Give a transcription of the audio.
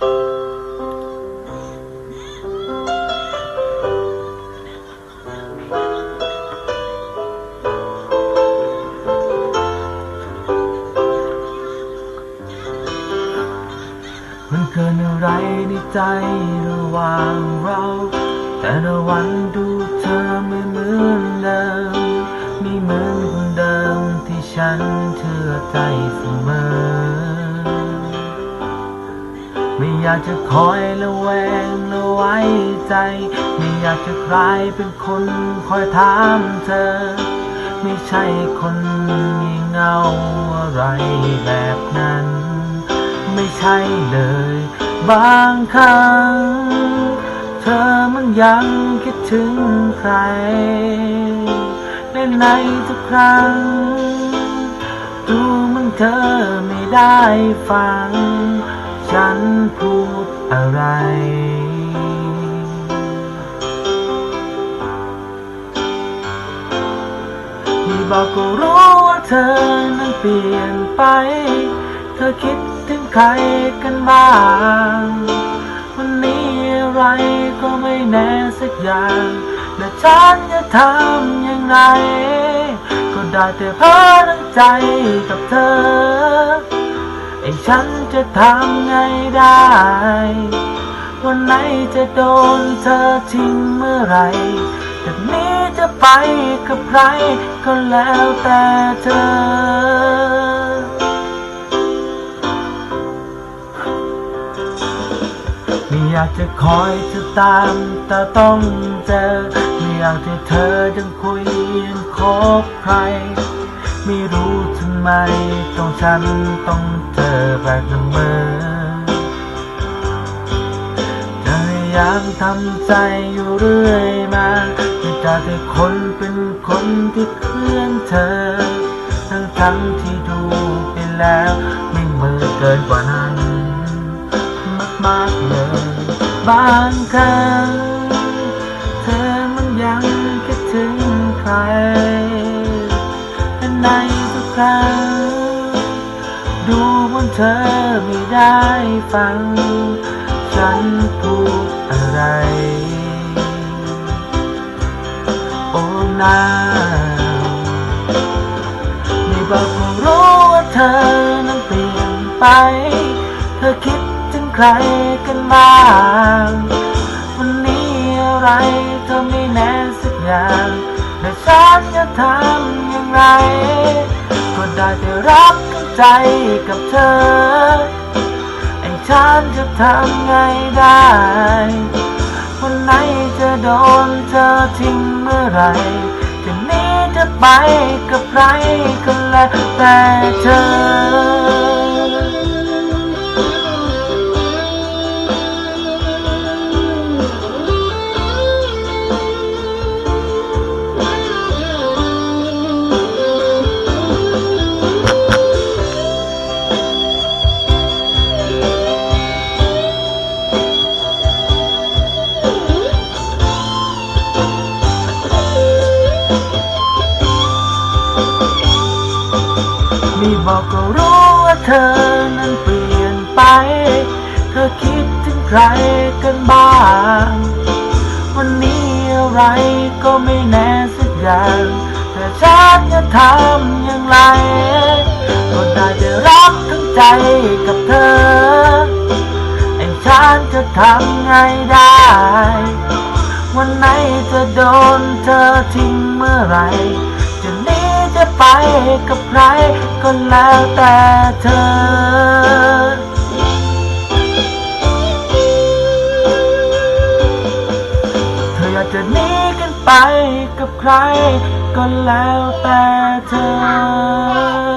มันเกินอะไรในใจระหว่างเรา แต่ละวันดูเธอไม่เหมือนเดิมไม่เหมือนคนเดิมที่ฉันเชื่อใจเสมอ อยากจะคอยระแวงระไว้ใจ ไม่อยากจะกลายเป็นคนคอยถามเธอ ไม่ใช่คนมีเงาอะไรแบบนั้น ไม่ใช่เลย บางครั้ง เธอมันยังคิดถึงใครและในทุกครั้ง ดูมันเธอไม่ได้ฟัง ฉันพูดอะไร ที่บอกก็รู้ว่าเธอนั้นเปลี่ยนไป เธอคิดถึงใครกันบ้าง วันนี้อะไรก็ไม่แน่สักอย่างและฉันจะทำย่างไรก็ได้แต่เพ้อทั้งใจกับเธอ ไอ้ฉันจะทำไงได้ วันไหนจะโดนเธอทิ้งเมื่อไรจากนี้จะไปกับใครก็แล้วแต่เธอไม่อยากจะคอยจะตามแต่ต้องเจอไม่อยากให้เธอยังคุยยังคบใคร ไม่รู้ทำ ไมต้องฉันต้องเจอแบบนั้นเมื่อพยายามทำใจอยู่เรื่อยมาไม่จากให้คนเป็นคนที่เคลื่อนเธอ ทั้งทั้งๆที่ดูไปแล้ว ไม่เหมือเกินกว่านั้น มากๆเลยบางครั้งเธอมันยังคิดถึงใครแต่ใน ครั้งดูเหมันเธอไม่ได้ฟัง ฉันพูดอะไร โอ้นาวไม่บอกก็รู้ว่าเธอนั้นเปลี่ยนไป เธอคิดถึงใครกันบ้าง จะรับกับใจกับเธอ ไอ้ฉันจะทำไงได้ วันไหนจะโดนเธอทิ้งเมื่อไรจะนี้จะไปกับใครก็แล้วแต่เธอ มีบอกก็รู้ว่าเธอนั้นเปลี่ยนไป เธอคิดถึงใครกันบ้าง วันนี้อะไรก็ไม่แน่สักอย่างแต่ฉันจะทำอย่างไรก็ได้แต่รักทั้งใจกับเธอไอ้ฉันจะทำไงได้ วันไหนจะโดนเธอทิ้งเมื่อไหร จะหนีจะไปกับใครก็แล้วแต่เธอเธออยากจะหนีกันไปกับใครก็แล้วแต่เธอ